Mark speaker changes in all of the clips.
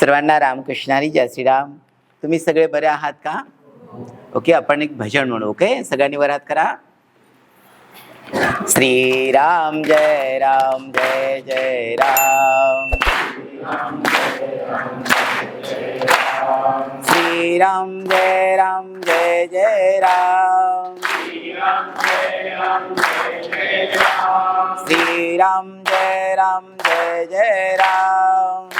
Speaker 1: सर्वांना रामकृष्णारी जय श्रीराम. तुम्ही सगळे बरे आहात का? ओके आपण एक भजन म्हणू ओके? सगळ्यांनी वरात करा करा. श्रीराम जय राम जय जय राम. श्रीराम जय राम जय जय राम. श्रीराम जय राम जय जय राम.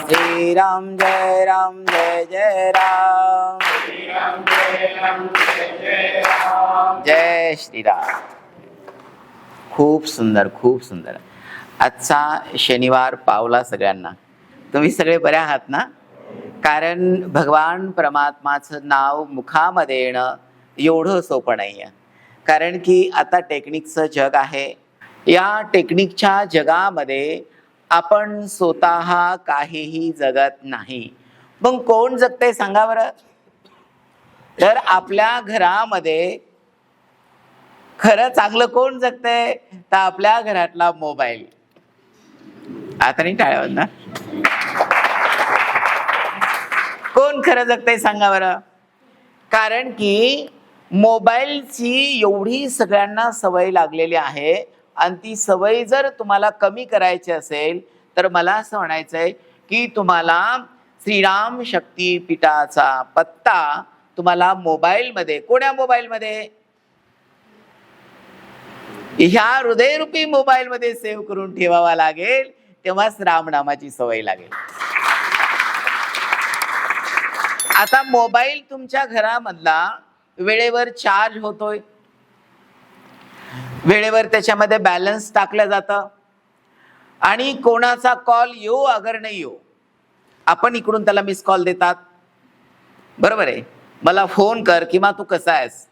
Speaker 1: श्री राम जय राम जय जय राम। जय श्रीराम। खूप सुंदर खूप सुंदर. आजचा शनिवार पावला सगळ्यांना. तुम्ही सगळे बरे आहात ना? कारण भगवान परमात्माचं नाव मुखामध्ये येणं एवढं सोपं नाही आहे कारण की आता टेक्निकचं जग आहे या टेक्निकच्या जगामध्ये आपण स्वतः काहीही जगत नाही. मग कोण जगते सांगा बरं? तर आपल्या घरामध्ये खरं चांगलं कोण जगतंय? तर आपल्या घरातला मोबाईल. आता नाही टाळ्या ना कोण खरं जगतंय सांगा बरं? कारण की मोबाईलची एवढी सगळ्यांना सवय लागलेली आहे आणि ती सवय जर तुम्हाला कमी करायची असेल तर मला असं म्हणायचं आहे की तुम्हाला श्रीराम शक्तीपीठाचा पत्ता तुम्हाला मोबाईलमध्ये कोण्या मोबाईलमध्ये? ह्या हृदयरूपी मोबाईलमध्ये सेव्ह करून ठेवावा लागेल तेव्हाच रामनामाची सवय लागेल. आता मोबाईल तुमच्या घरामधला वेळेवर चार्ज होतोय. वेळेवर त्याच्यामध्ये बॅलन्स टाकलं जातं. आणि कोणाचा कॉल येऊ अगर नाही येऊ आपण इकडून त्याला मिस कॉल देतात. बरोबर आहे? मला फोन कर किंवा तू कसा आहेस?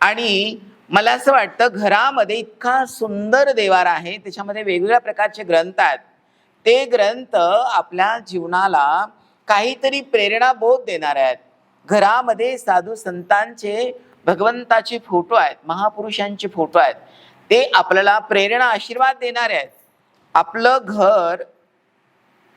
Speaker 1: आणि मला असं वाटतं घरामध्ये इतका सुंदर देवार आहे त्याच्यामध्ये वेगवेगळ्या प्रकारचे ग्रंथ आहेत. ते ग्रंथ आपल्या जीवनाला काहीतरी प्रेरणाबोध देणार आहेत. घरामध्ये साधू संतांचे भगवंताचे फोटो आहेत महापुरुषांचे फोटो आहेत. ते आपल्याला प्रेरणा आशीर्वाद देणारे आहेत. आपलं घर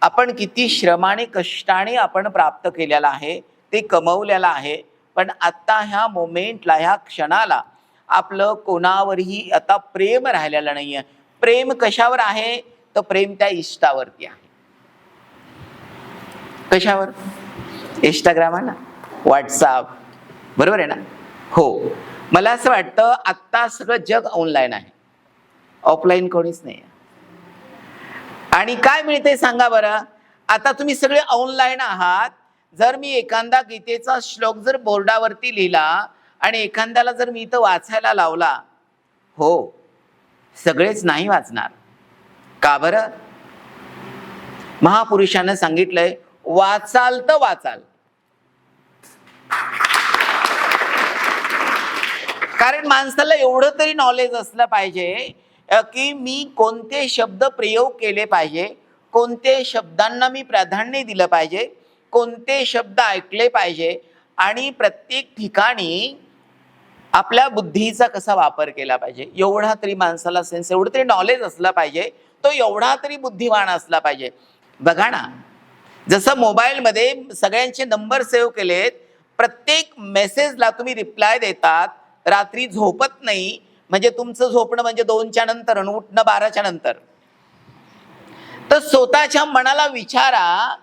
Speaker 1: आपण किती श्रमाने कष्टाने आपण प्राप्त केलेलं आहे ते कमवलेलं आहे पण आत्ता ह्या मोमेंटला ह्या क्षणाला आपलं कोणावरही आता प्रेम राहिलेलं नाही आहे प्रेम कशावर आहे? तर प्रेम त्या इष्टावरती आहे. कशावर? Instagram WhatsApp. बरोबर आहे ना? हो. मला असं वाटतं आत्ता सगळं जग ऑनलाईन आहे. ऑफलाईन कोणीच नाही आहे आणि काय मिळते सांगा बरं? आता तुम्ही सगळे ऑनलाईन आहात. जर मी एखादा गीतेचा श्लोक जर बोर्डावरती लिहिला आणि एखाद्याला जर मी इथं वाचायला लावला हो सगळेच नाही वाचणार. का बरं? महापुरुषानं सांगितलंय वाचाल तर वाचाल. कारण माणसाला एवढं तरी नॉलेज असलं पाहिजे की मी कोणते शब्द प्रयोग केले पाहिजे कोणते शब्दांना मी प्राधान्य दिलं पाहिजे कोणते शब्द ऐकले पाहिजे आणि प्रत्येक ठिकाणी आपल्या बुद्धीचा कसा वापर केला पाहिजे. एवढा तरी माणसाला सेन्स एवढं तरी नॉलेज असलं पाहिजे तो एवढा तरी बुद्धिवान असला पाहिजे. बघा ना जसं मोबाईलमध्ये सगळ्यांचे नंबर सेव्ह केलेत प्रत्येक मेसेजला तुम्ही रिप्लाय देतात रात्री झोपत नाही म्हणजे तुमचं झोपणं म्हणजे दोनच्या नंतर आणि उठणं बाराच्या नंतर. तर स्वतःच्या मनाला विचारा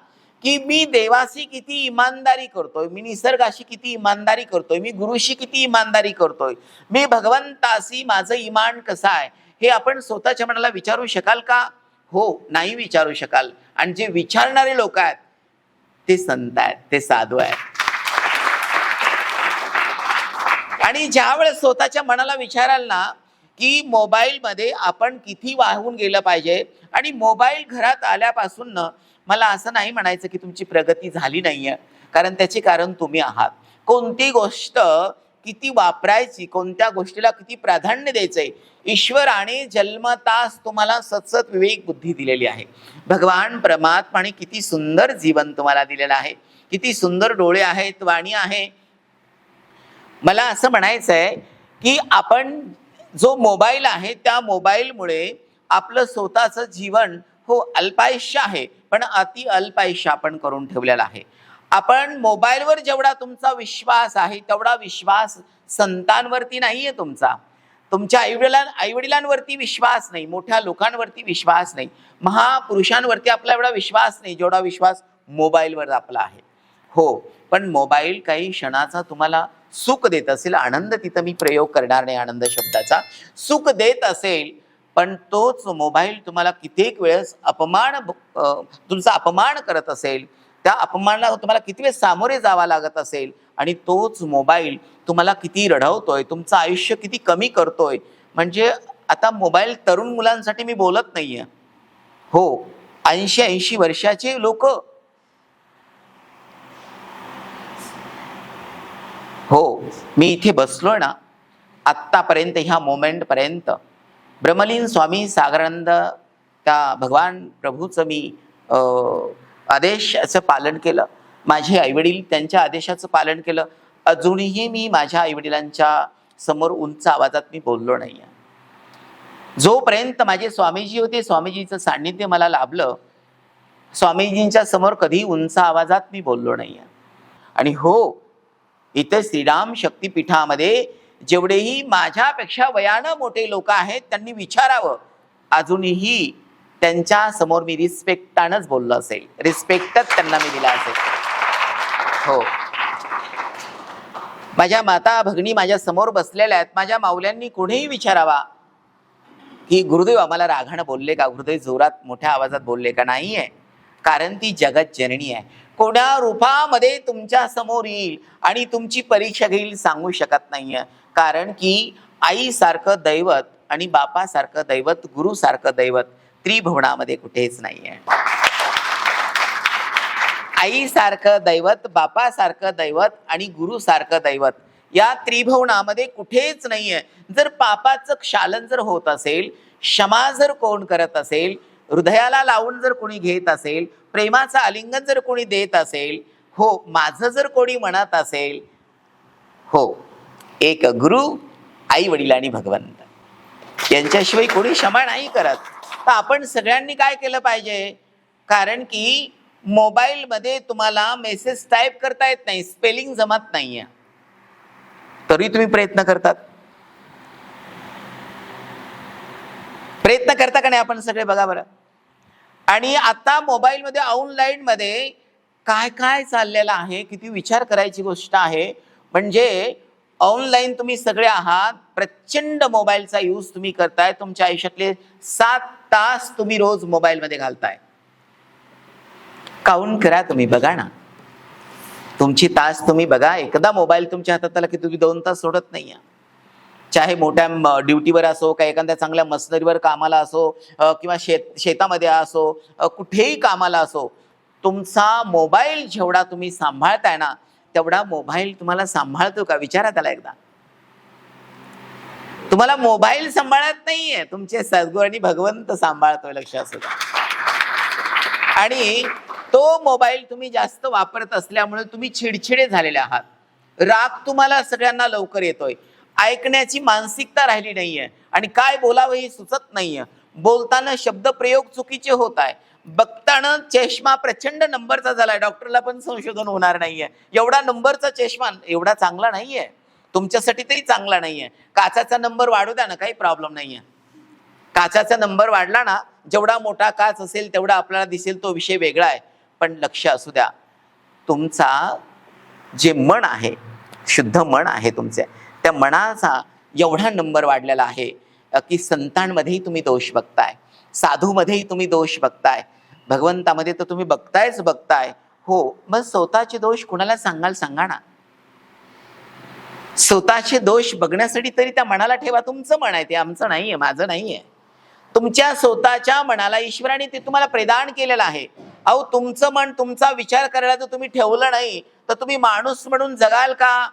Speaker 1: की मी देवाशी किती इमानदारी करतोय मी निसर्गाशी किती इमानदारी करतोय मी गुरुशी किती इमानदारी करतोय मी भगवंताशी माझं इमान कसं आहे हे आपण स्वतःच्या मनाला विचारू शकाल का? हो नाही विचारू शकाल. आणि जे विचारणारे लोक आहेत ते संत आहेत ते साधू आहेत. आणि ज्या वेळेस स्वतःच्या मनाला विचाराल ना की मोबाईलमध्ये आपण किती वाहून गेलं पाहिजे आणि मोबाईल घरात आल्यापासून न मला असं नाही म्हणायचं की तुमची प्रगती झाली नाहीये कारण त्याचे कारण तुम्ही आहात. कोणती गोष्ट किती वापरायची कोणत्या गोष्टीला किती प्राधान्य द्यायचंय ईश्वराने जन्मतास तुम्हाला सतसत विवेक बुद्धी दिलेली आहे. भगवान परमात्माने किती सुंदर जीवन तुम्हाला दिलेलं आहे. किती सुंदर डोळे आहेत वाणी आहे मला असं म्हणायचं आहे की आपण जो मोबाईल आहे त्या मोबाईलमुळे आपलं स्वतःचं जीवन हो अल्पायुष्य आहे पण अति अल्पायुष्य आपण करून ठेवलेलं आहे. आपण मोबाईलवर जेवढा तुमचा विश्वास आहे तेवढा विश्वास संतांवरती नाही आहे तुमचा. तुमच्या आईवडिलां आईवडिलांवरती विश्वास नाही मोठ्या लोकांवरती विश्वास नाही महापुरुषांवरती आपला एवढा विश्वास नाही जेवढा विश्वास मोबाईलवर आपला आहे. हो पण मोबाईल काही क्षणाचा तुम्हाला सुख देत असेल आनंद तिथं मी प्रयोग करणार नाही आनंद शब्दाचा. सुख देत असेल पण तोच मोबाईल तुम्हाला कित्येक वेळेस अपमान तुमचा अपमान करत असेल त्या अपमानाला तुम्हाला किती वेळ सामोरे जावं लागत असेल आणि तोच मोबाईल तुम्हाला किती रडवतोय तुमचं आयुष्य किती कमी करतोय. म्हणजे आता मोबाईल तरुण मुलांसाठी मी बोलत नाहीये. हो ऐंशी ऐंशी वर्षाचे लोक हो मी इथे बसलो ना आत्तापर्यंत ह्या मोमेंटपर्यंत. ब्रह्मलीन स्वामी सागरानंद त्या भगवान प्रभूचं मी आदेशाचं पालन केलं. माझे आईवडील त्यांच्या आदेशाचं पालन केलं. अजूनही मी माझ्या आईवडिलांच्या समोर उंच आवाजात मी बोललो नाही जोपर्यंत माझे स्वामीजी होते स्वामीजीचं सान्निध्य मला लाभलं स्वामीजींच्या समोर कधी उंच आवाजात मी बोललो नाही आणि हो इथं श्रीराम शक्तीपीठामध्ये जेवढेही माझ्यापेक्षा वयानं मोठे लोक आहेत त्यांनी विचारावं. अजूनही त्यांच्यासमोर मी रिस्पेक्टानच बोललो असेल. रिस्पेक्टच त्यांना मी दिला असेल. हो. माझ्या माता भगिनी माझ्यासमोर बसलेल्या आहेत. माझ्या माऊल्यांनी कुणीही विचारावा की गुरुदेव आम्हाला रागानं बोलले का? गुरुदेव जोरात मोठ्या आवाजात बोलले का? नाहीये. कारण ती जगत जननी आहे. कोणा रूपामध्ये तुमच्यासमोर येईल आणि तुमची परीक्षा घेईल सांगू शकत नाहीये. कारण की आईसारखं दैवत आणि बापासारखं दैवत गुरुसारखं दैवत त्रिभुवनामध्ये कुठेच नाहीये. आईसारखं दैवत बापासारखं दैवत आणि गुरुसारखं दैवत या त्रिभुवनामध्ये कुठेच नाहीये. जर पापाचं क्षालन जर होत असेल क्षमा जर कोण करत असेल हृदयाला लावून जर कोणी घेत असेल प्रेमाचं आलिंगन जर कोणी देत असेल हो माझं जर कोणी म्हणत असेल हो एक गुरु आई वडील आणि भगवंत. यांच्याशिवाय कोणी क्षमा नाही करत. तर आपण सगळ्यांनी काय केलं पाहिजे? कारण की मोबाईलमध्ये तुम्हाला मेसेज टाईप करता येत नाही स्पेलिंग जमत नाहीये. तरी तुम्ही प्रयत्न करतात. प्रयत्न करता का नाही आपण सगळे बघा बरं. आणि आता मोबाईलमध्ये ऑनलाईनमध्ये काय काय चाललेलं आहे किती विचार करायची गोष्ट आहे. म्हणजे ऑनलाईन तुम्ही सगळे आहात प्रचंड मोबाईलचा यूज तुम्ही करताय तुमच्या आयुष्यातले सात तास तुम्ही रोज मोबाईलमध्ये घालताय. काउंट करा तुम्ही बघा ना. तुमची तास तुम्ही बघा एकदा मोबाईल तुमच्या हातात आला की तुम्ही दोन तास सोडत नाही चाहे मोठ्या ड्युटीवर असो का एखाद्या चांगल्या मशनरीवर कामाला असो किंवा शेत शेतामध्ये असो कुठेही कामाला असो तुमचा मोबाईल जेवढा तुम्ही सांभाळताय ना तेवढा मोबाईल तुम्हाला सांभाळतो का? विचारा त्याला एकदा. तुम्हाला मोबाईल सांभाळत नाहीये. तुमचे सद्गुरू आणि भगवंत सांभाळतोय लक्ष असू आणि तो मोबाईल तुम्ही जास्त वापरत असल्यामुळे तुम्ही चिडचिडे झालेले आहात. राग तुम्हाला सगळ्यांना लवकर येतोय. ऐकण्याची मानसिकता राहिली नाहीये. आणि काय बोलावं हे सुचत नाहीये. बोलताना शब्द प्रयोग चुकीचे होत आहे. बघताना चष्मा प्रचंड नंबरचा झालाय. डॉक्टरला पण संशोधन होणार नाहीये. एवढा नंबरचा चष्मा एवढा चांगला नाहीये. तुमच्यासाठी तरी चांगला नाहीये. काचाचा नंबर वाढू द्या ना काही प्रॉब्लेम नाहीये. काचाचा नंबर वाढला ना जेवढा मोठा काच असेल तेवढा आपल्याला दिसेल तो विषय वेगळा आहे. पण लक्ष असू द्या. तुमचा जे मन आहे शुद्ध मन आहे तुमचे त्या मनाचा एवढा नंबर वाढलेला आहे की संतांमध्येही तुम्ही दोष बघताय साधूमध्येही तुम्ही दोष बघताय भगवंतामध्ये तर तुम्ही बघतायच बघताय. हो मग स्वतःचे दोष कुणाला सांगाल सांगा ना. स्वतःचे दोष बघण्यासाठी तरी त्या मनाला ठेवा तुमचं मन आहे ते आमचं नाहीये माझं नाहीये. तुमच्या स्वतःच्या मनाला ईश्वराने ते तुम्हाला प्रदान केलेलं आहे. अहो तुमचं मन तुमचा विचार करायला जर तुम्ही ठेवलं नाही तर तुम्ही माणूस म्हणून जगाल का?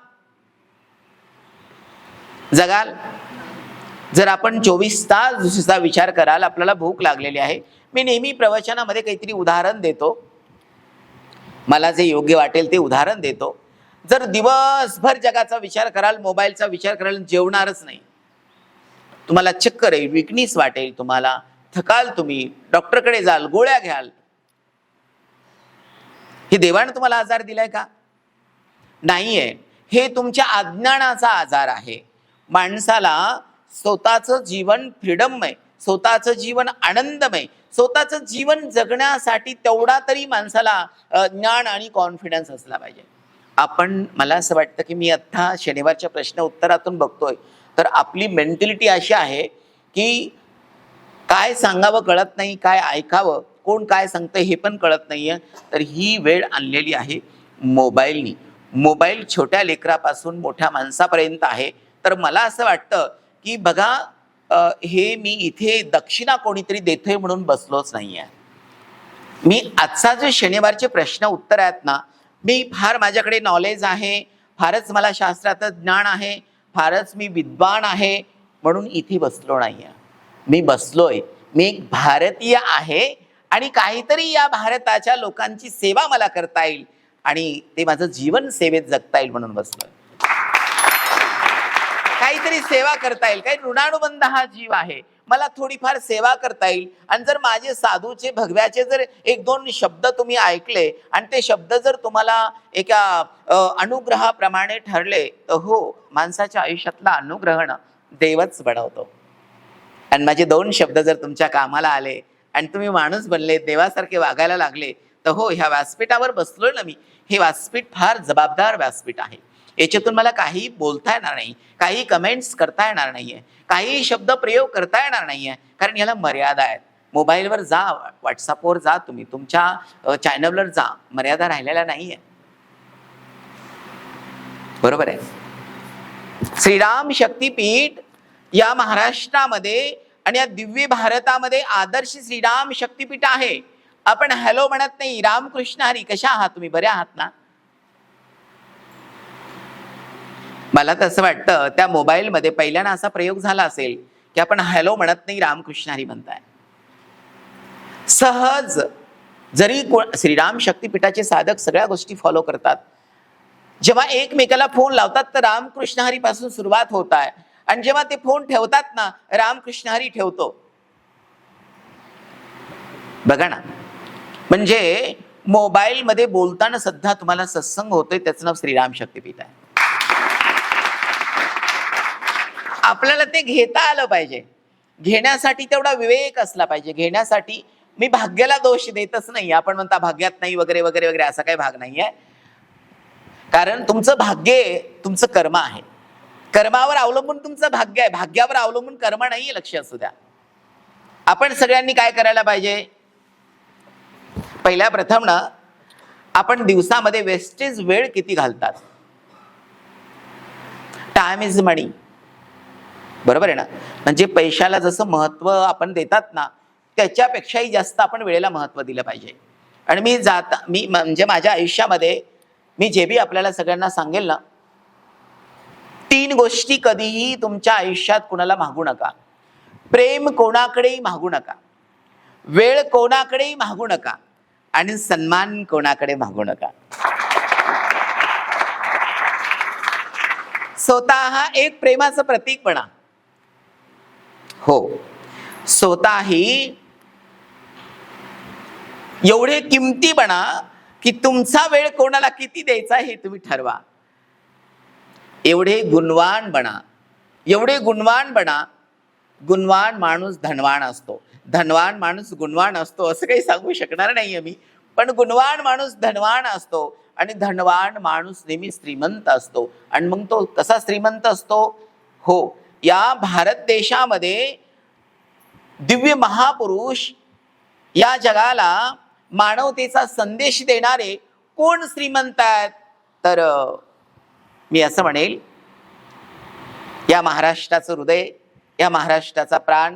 Speaker 1: जगाल. जर आपण चोवीस तास दुसरीचा विचार कराल आपल्याला भूक लागलेली आहे. मी नेहमी प्रवचनामध्ये काहीतरी उदाहरण देतो. मला जे योग्य वाटेल ते उदाहरण देतो. जर दिवसभर जगाचा विचार कराल मोबाईलचा विचार कराल जेवणारच नाही. तुम्हाला चक्कर येईल विकनीस वाटेल तुम्हाला. थकाल तुम्ही डॉक्टरकडे जाल गोळ्या घ्याल. हे देवानं तुम्हाला आजार दिलाय का? नाहीये. हे तुमच्या अज्ञानाचा आजार आहे. माणसाला स्वतःचं जीवन फ्रीडममय स्वतःचं जीवन आनंदमय स्वतःचं जीवन जगण्यासाठी तेवढा तरी माणसाला ज्ञान आणि कॉन्फिडन्स असला पाहिजे. आपण मला असं वाटतं की मी आत्ता शनिवारच्या प्रश्न उत्तरातून बघतोय. तर आपली मेंटॅलिटी अशी आहे की काय सांगावं कळत नाही काय ऐकावं कोण काय सांगतं हे पण कळत नाही आहे तर ही वेळ आणलेली आहे मोबाईलनी. मोबाईल छोट्या लेकरापासून मोठ्या माणसापर्यंत आहे. तर मला असं वाटतं की बघा हे मी इथे दक्षिणा कोणीतरी देतोय म्हणून बसलोच नाहीये. मी आजचा जे शनिवारचे प्रश्न उत्तर आहेत ना मी फार माझ्याकडे नॉलेज आहे फारच मला शास्त्राचं ज्ञान आहे फारच मी विद्वान आहे म्हणून इथे बसलो नाहीये. मी बसलोय. मी एक भारतीय आहे आणि काहीतरी या भारताच्या लोकांची सेवा मला करता येईल आणि ते माझं जीवन सेवेत जगता येईल म्हणून बसलोय. काहीतरी सेवा करता येईल. काही ऋणानुबंध हा जीव आहे. मला थोडीफार सेवा करता येईल. आणि जर माझे साधूचे भगव्याचे जर एक दोन शब्द तुम्ही ऐकले आणि ते शब्द जर तुम्हाला एका अनुग्रहाप्रमाणे ठरले तर हो माणसाच्या आयुष्यातला अनुग्रहण देवच बनवतो. आणि माझे दोन शब्द जर तुमच्या कामाला आले आणि तुम्ही माणूस बनले देवासारखे वागायला लागले तर हो ह्या व्यासपीठावर बसलो ना मी. हे व्यासपीठ फार जबाबदार व्यासपीठ आहे. याच्यातून मला काही बोलता येणार नाही काही कमेंट्स करता येणार नाहीये काही शब्द प्रयोग करता येणार नाहीये कारण याला मर्यादा आहेत. मोबाईलवर जा व्हॉट्सअपवर जा तुम्ही तुमच्या चॅनलवर जा मर्यादा राहिलेल्या नाहीये. बरोबर आहे? श्रीराम शक्तीपीठ या महाराष्ट्रामध्ये आणि या दिव्य भारतामध्ये आदर्श श्रीराम शक्तीपीठ आहे. आपण हॅलो म्हणत नाही रामकृष्ण हरी कशा आहात तुम्ही? बरे आहात ना? मला तसं वाटतं त्या मोबाईलमध्ये पहिल्यांदा असा प्रयोग झाला असेल की आपण हॅलो म्हणत नाही रामकृष्ण हरी म्हणताय. सहज जरी को- श्रीराम शक्तीपीठाचे साधक सगळ्या गोष्टी फॉलो करतात. जेव्हा एकमेकाला फोन लावतात तर रामकृष्ण हरी पासून सुरुवात होत आहे आणि जेव्हा ते फोन ठेवतात ना रामकृष्ण हरी ठेवतो. बघा ना. म्हणजे मोबाईलमध्ये बोलताना सध्या तुम्हाला सत्संग होतोय त्याचं नाव श्रीराम शक्तीपीठ आहे. आपल्याला ते घेता आलं पाहिजे. घेण्यासाठी तेवढा विवेक असला पाहिजे. घेण्यासाठी मी भाग्याला दोष देतच नाही. आपण म्हणता भाग्यात नाही वगैरे वगैरे वगैरे असा काही भाग नाहीये. कारण तुमचं भाग्य आहे, तुमचं कर्म आहे. कर्मावर अवलंबून तुमचं भाग्य आहे. भाग्यावर अवलंबून कर्म नाहीये लक्ष असू द्या. आपण सगळ्यांनी काय करायला पाहिजे? पहिल्या प्रथम ना आपण दिवसामध्ये वेस्टेज वेळ किती घालतात? टाइम इज मनी बरोबर आहे ना? म्हणजे पैशाला जसं महत्त्व आपण देतात ना त्याच्यापेक्षाही जास्त आपण वेळेला महत्त्व दिलं पाहिजे. आणि मी जाता मी म्हणजे माझ्या आयुष्यामध्ये मी जे बी आपल्याला सगळ्यांना सांगेल ना तीन गोष्टी कधीही तुमच्या आयुष्यात कुणाला मागू नका. प्रेम कोणाकडेही मागू नका. वेळ कोणाकडेही मागू नका. आणि सन्मान कोणाकडे मागू नका. स्वतः हा एक प्रेमाचं प्रतीक म्हणा. हो. स्वतःही एवढे किमती बना की तुमचा वेळ कोणाला किती द्यायचा हे तुम्ही ठरवा. एवढे गुणवान बना एवढे गुणवान बना गुणवान माणूस धनवान असतो. धनवान माणूस गुणवान असतो असं काही सांगू शकणार नाहीये मी. पण गुणवान माणूस धनवान असतो आणि धनवान माणूस नेहमी श्रीमंत असतो. आणि मग तो कसा श्रीमंत असतो? हो. या भारत देशामध्ये दिव्य महापुरुष या जगाला मानवतेचा संदेश देणारे कोण श्रीमंत आहेत? तर मी असं म्हणेल या महाराष्ट्राचं हृदय या महाराष्ट्राचा प्राण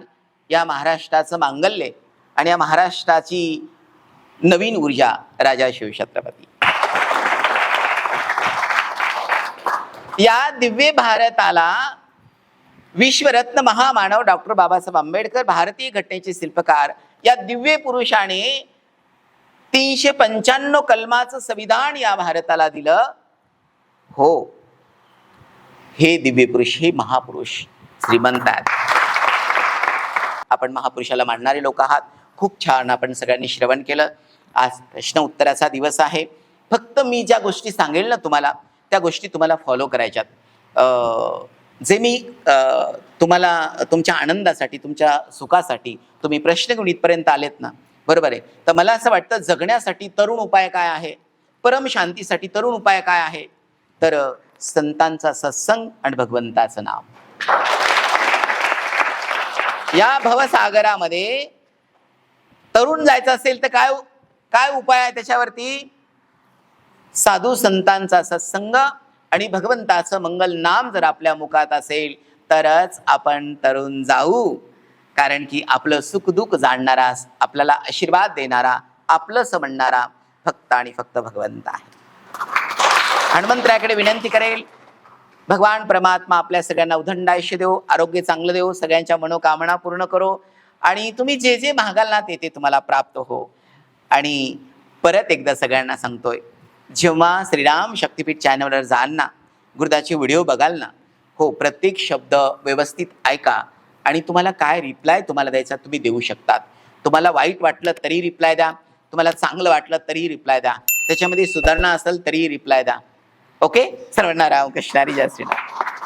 Speaker 1: या महाराष्ट्राचं मांगल्य आणि या महाराष्ट्राची नवीन ऊर्जा राजा शिवछत्रपती या दिव्य भारताला विश्वरत्न महामानव डॉक्टर बाबासाहेब आंबेडकर भारतीय घटनेचे शिल्पकार. या दिव्य पुरुषाने तीनशे पंच्याण्णव कलमाचं संविधान या भारताला दिलं. हो. हे दिव्य पुरुष हे महापुरुष श्रीमंत आहेत. आपण महापुरुषाला मानणारे लोक आहात. खूप छान आपण सगळ्यांनी श्रवण केलं. आज प्रश्न उत्तराचा दिवस आहे. फक्त मी ज्या गोष्टी सांगेल ना तुम्हाला त्या गोष्टी तुम्हाला फॉलो करायच्यात. जे मी तुम्हाला तुमच्या आनंदासाठी तुमच्या सुखासाठी तुम्ही प्रश्न घेऊन इथपर्यंत आलेत ना? बरोबर आहे. तर मला असं वाटतं जगण्यासाठी तरुण उपाय काय आहे? परम शांतीसाठी तरुण उपाय काय आहे? तर संतांचा सत्संग आणि भगवंताचं नाव या भवसागरामध्ये तरुण जायचं असेल तर काय काय उपाय आहे त्याच्यावरती? साधू संतांचा सत्संग आणि भगवंताचं मंगल नाम जर आपल्या मुखात असेल तरच आपण तरुण जाऊ. कारण की आपलं सुखदुःख जाणणारा आपल्याला आशीर्वाद देणारा आपलंसं म्हणणारा फक्त आणि फक्त भगवंत आहे. हनुमंतराकडे विनंती करेल भगवान परमात्मा आपल्या सगळ्यांना उदंड आयुष्य देव आरोग्य चांगलं देव सगळ्यांच्या मनोकामना पूर्ण करो आणि तुम्ही जे जे मागाल ना ते ते तुम्हाला प्राप्त हो. आणि परत एकदा सगळ्यांना सांगतोय जेव्हा श्रीराम शक्तीपीठ चॅनलवर जाल ना गुरुदाचे व्हिडिओ बघाल ना हो प्रत्येक शब्द व्यवस्थित ऐका आणि तुम्हाला काय रिप्लाय तुम्हाला द्यायचा तुम्ही देऊ शकतात. तुम्हाला वाईट वाटलं तरी रिप्लाय द्या तुम्हाला चांगलं वाटलं तरी रिप्लाय द्या त्याच्यामध्ये सुधारणा असेल तरी रिप्लाय द्या. ओके सर्वांना राम कृष्णारी जय श्रीराम.